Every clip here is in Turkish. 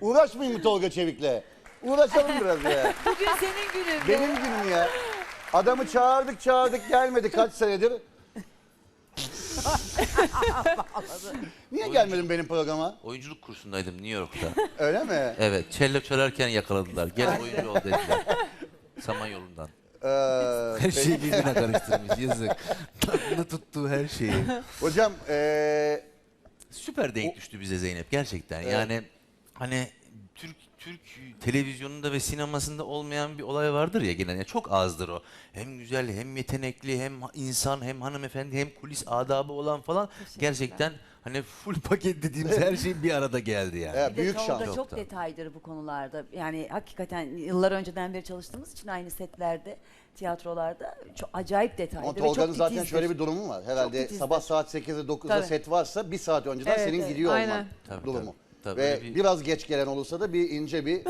Uğraşmayayım mı Tolga Çevik'le? Uğraşalım biraz ya. Bugün senin günün. be. Benim günüm ya. Adamı çağırdık çağırdık gelmedi kaç senedir. Niye gelmedin benim programa? Oyunculuk kursundaydım New York'ta. Öyle mi? Evet, cello çalarken yakaladılar. Gel oyuncu ol dediler. Samanyolu'ndan. Ee, Her şeyi birbirine karıştırmış yazık. Tatlını tuttuğu her şeyi. hocam ee, Süper denk düştü bize Zeynep gerçekten. Yani hani Türk Türk televizyonunda ve sinemasında olmayan bir olay vardır ya genelde. Çok azdır o. Hem güzel, hem yetenekli, hem insan, hem hanımefendi, hem kulis adabı olan falan. Gerçekten hani full paket dediğimiz her şey bir arada geldi yani. Evet. Büyük şans. çok Çok detaydır bu konularda. Yani hakikaten yıllar önceden beri çalıştığımız için aynı setlerde, tiyatrolarda çok acayip detaydır. ama ve Tolga'nın çok zaten titizdir. şöyle bir durumu var. Herhalde sabah saat 8'de 9'da Tabii. set varsa bir saat önceden Evet, senin evet, gidiyor aynen. olman Tabii, durumu. tabii, tabii. Ve bir- biraz geç gelen olursa da bir ince bir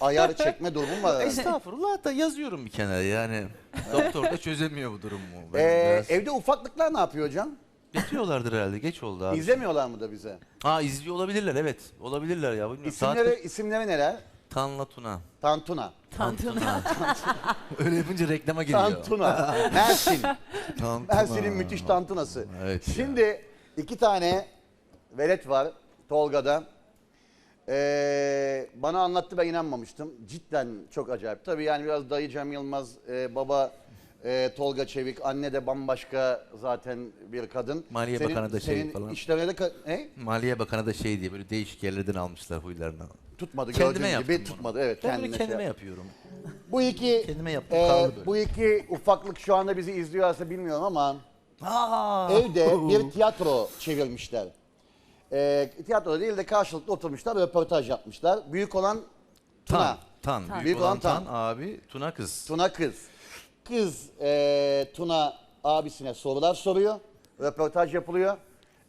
ayar çekme durumu var. herhalde. Estağfurullah hatta yazıyorum bir kenara yani. Doktor da çözemiyor bu durumu. Ben Ee, biraz- evde ufaklıklar ne yapıyor hocam? Yatıyorlardır herhalde geç oldu abi. İzlemiyorlar mı da bize? Ha izliyor olabilirler evet. Olabilirler ya. Bilmiyorum. Saat İsimleri, isimleri neler? Tanla Tuna. Tantuna. Tantuna. Öyle yapınca reklama giriyor. Tantuna. Mersin. Tantuna. Mersin'in müthiş tantunası. Evet ya. Şimdi iki tane velet var Tolga'da. Ee, bana anlattı ben inanmamıştım. Cidden çok acayip. Tabii yani biraz dayı Cem Yılmaz, e, baba e, Tolga Çevik, anne de bambaşka zaten bir kadın. Maliye Bakanı da şey senin falan. işlerine de ka- ne? Maliye Bakanı da şey diye böyle değişik yerlerden almışlar huylarını. tutmadı. Kendime Gördüğün yaptım gibi bunu. tutmadı. Evet, Ben kendine bunu şey kendime yaptı. yapıyorum. Bu iki Kendime yaptım, e, kaldı böyle. bu iki ufaklık şu anda bizi izliyorsa bilmiyorum ama Aa! evde bir tiyatro çevirmişler. E, tiyatro değil de karşılıklı oturmuşlar, röportaj yapmışlar. Büyük olan Tuna. Tan. Tan. Tan. Büyük, olan tan. Abi Tuna kız. Tuna kız. Kız e, Tuna abisine sorular soruyor. Röportaj yapılıyor.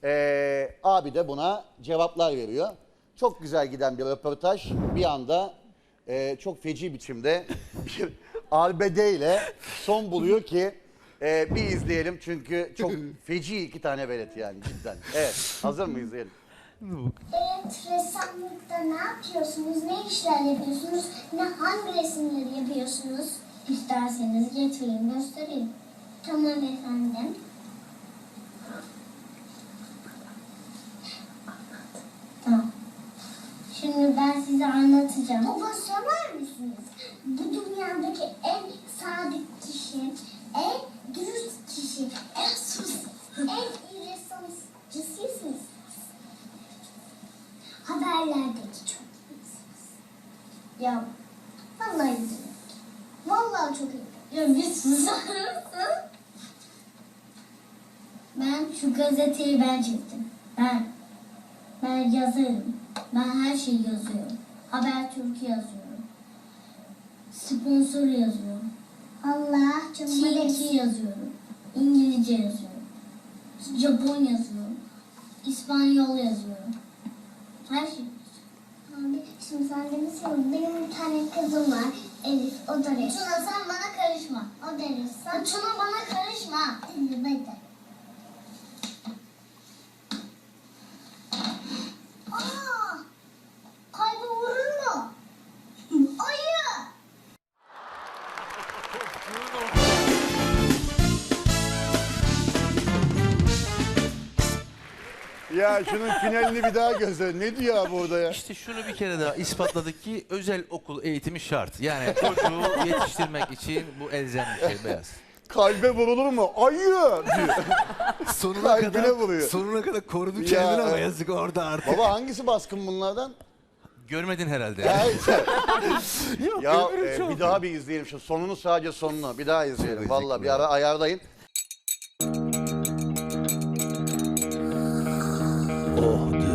E, abi de buna cevaplar veriyor. Çok güzel giden bir röportaj. Bir anda e, çok feci biçimde bir arbedeyle son buluyor ki e, bir izleyelim çünkü çok feci iki tane velet yani cidden. Evet hazır mı izleyelim? Evet, ressamlıkta ne yapıyorsunuz, ne işler yapıyorsunuz, ne hangi resimleri yapıyorsunuz? İsterseniz getireyim, göstereyim. Tamam efendim. Tamam. Şimdi ben size anlatacağım. Baba sorar mısınız? Bu dünyadaki en sadık Haberlerdeki çok iyisiniz. Ya vallahi güzel. Vallahi çok iyi. Ya bir susar mısın? Ben şu gazeteyi ben çektim. Ben. Ben yazarım. Ben her şeyi yazıyorum. Habertürk yazıyorum. Sponsor yazıyorum. Allah TNT yazıyorum. İngilizce yazıyorum. Japon yazıyorum. İspanyol yazıyorum. Her şey. Şimdi sen de misin? Benim bir tane kızım var. Elif o da. Tuna sen bana karışma. O da resim. Tuna bana karışma. Dinle hadi. Ya şunun finalini bir daha gözle. Ne diyor abi orada ya? İşte şunu bir kere daha ispatladık ki özel okul eğitimi şart. Yani çocuğu yetiştirmek için bu elzem bir şey beyaz. Kalbe vurulur mu? Ayı diyor. Sonuna Kalbine vuruyor. sonuna kadar korudu Ya, kendini ama yazık orada artık. Baba hangisi baskın bunlardan? Görmedin herhalde. Ya, Yok, ya öbürü e, çok. bir daha bir izleyelim şu sonunu sadece sonunu bir daha izleyelim. Vallahi bir ara ya. Ayarlayın. Oh